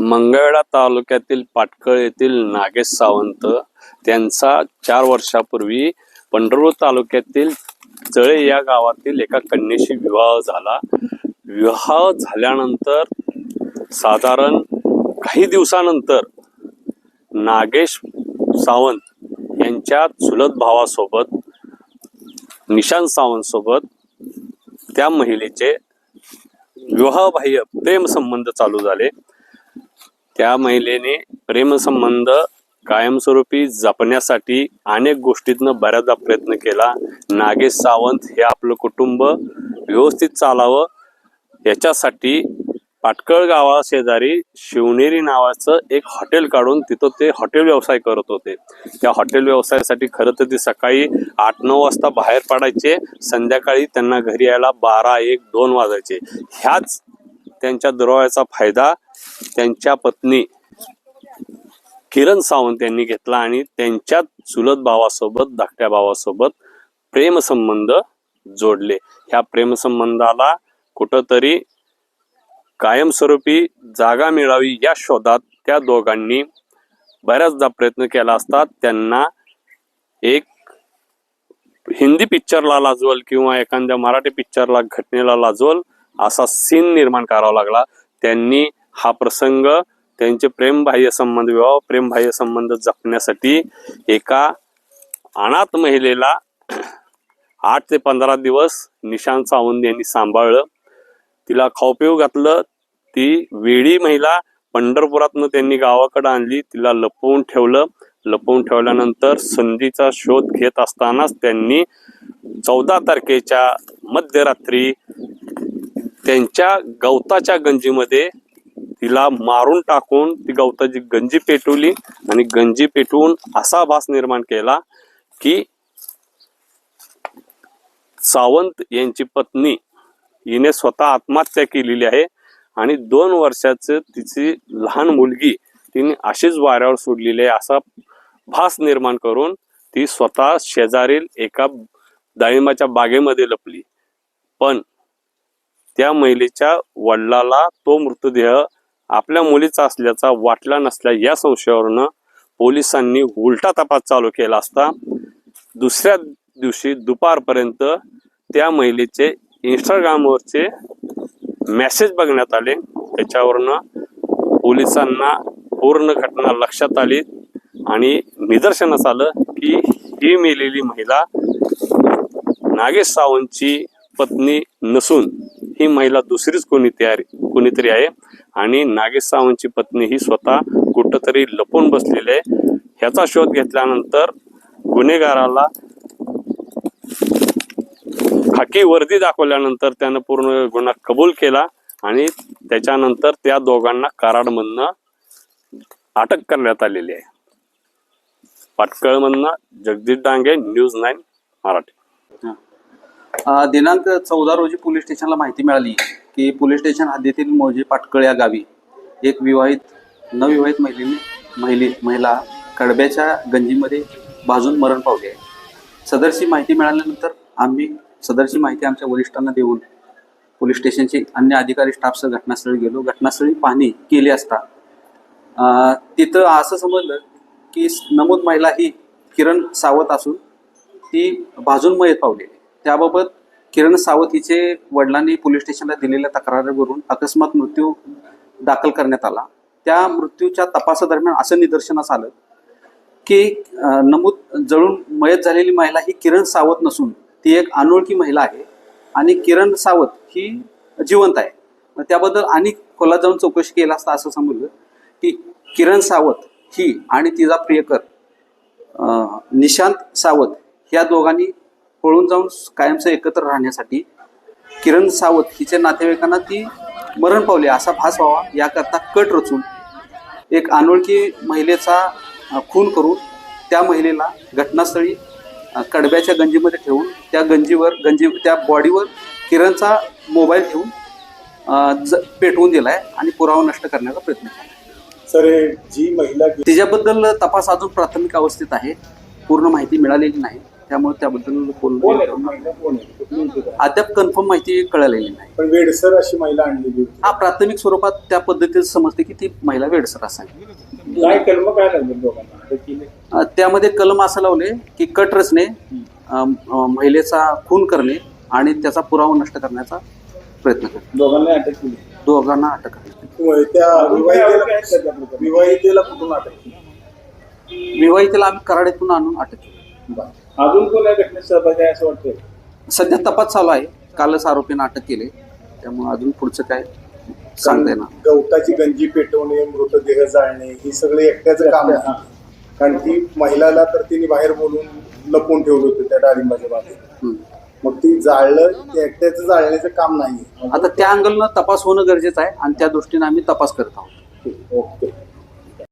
मंगळा तालुक्यातील पाटकळ येथील नागेश सावंत त्यांचा चार वर्षापूर्वी पंढरपूर तालुक्यातील जळे या गावातील एका कन्येशी विवाह झाला. विवाह झाल्यानंतर साधारण काही दिवसानंतर नागेश सावंत यांच्या चुलत भावासोबत निशांत सावंत सोबत त्या महिलेचे विवाहबाह्य प्रेमसंबंध चालू झाले. त्या महिलेने प्रेमसंबंध कायमस्वरूपी जपण्यासाठी अनेक गोष्टीतनं बऱ्याचदा प्रयत्न केला. नागेश सावंत हे आपलं कुटुंब व्यवस्थित चालावं. याच्यासाठी पाटकळ गावा शेजारी शिवनेरी नावाचं एक हॉटेल काढून तिथं ते हॉटेल व्यवसाय करत होते. त्या हॉटेल व्यवसायासाठी खरं तर ते सकाळी आठ नऊ वाजता बाहेर पडायचे. संध्याकाळी त्यांना घरी यायला बारा एक दोन वाजायचे. ह्याच त्यांच्या दुराव्याचा फायदा त्यांच्या पत्नी किरण सावंत यांनी घेतला आणि त्यांच्या चुलत भावासोबत धाकट्या भावासोबत प्रेमसंबंध जोडले. ह्या प्रेमसंबंधाला कुठंतरी कायमस्वरूपी जागा मिळावी या शोधात त्या दोघांनी बऱ्याचदा प्रयत्न केला असता त्यांना एक हिंदी पिक्चरला लाजवल किंवा एखाद्या मराठी पिक्चरला घटनेला लाजवल असा सीन निर्माण करावा लागला. त्यांनी हा प्रसंग त्यांचे प्रेमबाह्य संबंध विवाह प्रेमबाह्य संबंध जपण्यासाठी एका अनाथ महिलेला आठ ते पंधरा दिवस निशांत सावंत यांनी सांभाळलं. तिला खाऊ पिऊ घातलं. ती वेळी महिला पंढरपुरातनं त्यांनी गावाकडे आणली. तिला लपवून ठेवलं. लपवून ठेवल्यानंतर संधीचा शोध घेत असतानाच त्यांनी चौदा तारखेच्या मध्यरात्री त्यांच्या गवताच्या गंजीमध्ये तिला मारून टाकून ती गवताची गंजी पेटवली आणि गंजी पेटवून असा भास निर्माण केला की सावंत यांची पत्नी हिने स्वतः आत्महत्या केलेली आहे आणि दोन वर्षाचं तिची लहान मुलगी तिने अशीच वाऱ्यावर सोडलेली आहे असा भास निर्माण करून ती स्वतः शेजारील एका डाळिंबाच्या बागेमध्ये लपली. पण त्या महिलेच्या वडिलाला तो मृतदेह आपल्या मुलीचा असल्याचा वाटला नसल्या या संशयावरनं पोलिसांनी उलटा तपास चालू केला असता दुसऱ्या दिवशी दुपारपर्यंत त्या महिलेचे इंस्टाग्रामवरचे मेसेज बघण्यात आले. त्याच्यावरनं पोलिसांना पूर्ण घटना लक्षात आली आणि निदर्शनास आलं की ही मेलेली महिला नागेश सावंतची पत्नी नसून ही महिला दुसरीच कोणी तयारी कोणीतरी आहे. आणि नागेश सावंतची पत्नी ही स्वतः कुठंतरी लपून बसलेली आहे. ह्याचा शोध घेतल्यानंतर गुन्हेगाराला खाकी वर्दी दाखवल्यानंतर त्यानं पूर्ण गुन्हा कबूल केला आणि त्याच्यानंतर त्या दोघांना कराडमधनं अटक करण्यात आलेली आहे. पाटकळमधनं जगदीश डांगे न्यूज नाईन मराठी. दिनांक चौदा रोजी पोलीस स्टेशनला माहिती मिळाली. की पोलीस स्टेशन हद्दीतील मौजे पाटकळ या गावी एक विवाहित नवविवाहित महिलेने महिली महिला कडब्याच्या गंजीमध्ये भाजून मरण पावले आहे सदरची माहिती मिळाल्यानंतर आम्ही सदरची माहिती आमच्या वरिष्ठांना देऊन पोलीस स्टेशनचे अन्य अधिकारी स्टाफसह घटनास्थळी गेलो घटनास्थळी पाहणी केली असता तिथं असं समजलं की नमूद महिला ही किरण सावत असून ती भाजून मयत पावलेली आहे. त्याबाबत किरण सावत हिचे वडिलांनी पोलीस स्टेशनला दिलेल्या तक्रारीवरून अकस्मात मृत्यू दाखल करण्यात आला. त्या मृत्यूच्या तपासादरम्यान असं निदर्शनास आलं की नमूद जळून मयत झालेली महिला ही किरण सावत नसून ती एक अनोळखी महिला आहे आणि किरण सावत ही जिवंत आहे. मग त्याबद्दल आणि खोलात जाऊन चौकशी केला असता असं समजलं की किरण सावत ही आणि तिचा प्रियकर निशांत सावत ह्या दोघांनी पळून जाऊन कायमचं एकत्र राहण्यासाठी किरण सावत हिच्या नातेवाईकांना ती मरण पावली असा भास व्हावा याकरता कट रचून एक अनोळखी महिलेचा खून करून त्या महिलेला घटनास्थळी कडब्याच्या गंजीमध्ये ठेवून त्या गंजीवर गंजी त्या बॉडीवर किरणचा मोबाईल ठेवून ज- पेटवून दिलाय आणि पुरावा नष्ट करण्याचा प्रयत्न केला. सर जी महिला तिच्याबद्दल तपास अजून प्राथमिक अवस्थेत आहे. पूर्ण माहिती मिळालेली नाही. त्यामुळे त्याबद्दल कोण बोलणं? अद्याप कन्फर्म माहिती कळलेली नाही. पण वेडसर अशी महिला आणलेली होती. हा प्राथमिक स्वरूपात त्या पद्धतीने समजते की ती महिला वेडसर असावी. काय कलम काय लागले केली. त्यामध्ये कलम असं लावले की कट अ, महिलेचा खून करणे आणि त्याचा पुरावा नष्ट करण्याचा प्रयत्न करणे. दोघांना अटक केली. दोघांना अटक त्या विवाहितेला विवाहितेला कुठून अटक केली? विवाहितेला आम्ही कराडीतून आणून अटक केली. अजून कोण या घटनेत सहभागी आहे असं वाटतंय? सध्या तपास चालू आहे. कालच आरोपींना अटक केली. त्यामुळे अजून पुढचं काय सांगता येणार. गवताची गंजी पेटवणे मृतदेह जाळणे ही सगळे एकट्याचं काम आहे. कारण ती महिलाला तर तिने बाहेर बोलून लपवून ठेवलं होतं त्या डाळिंबाच्या हम्म. मग ती जाळलं ते एकट्याचं जाळण्याचं काम नाही आता त्या अँगलनं तपास होणं गरजेचं आहे आणि त्या दृष्टीने आम्ही तपास करत आहोत. ओके.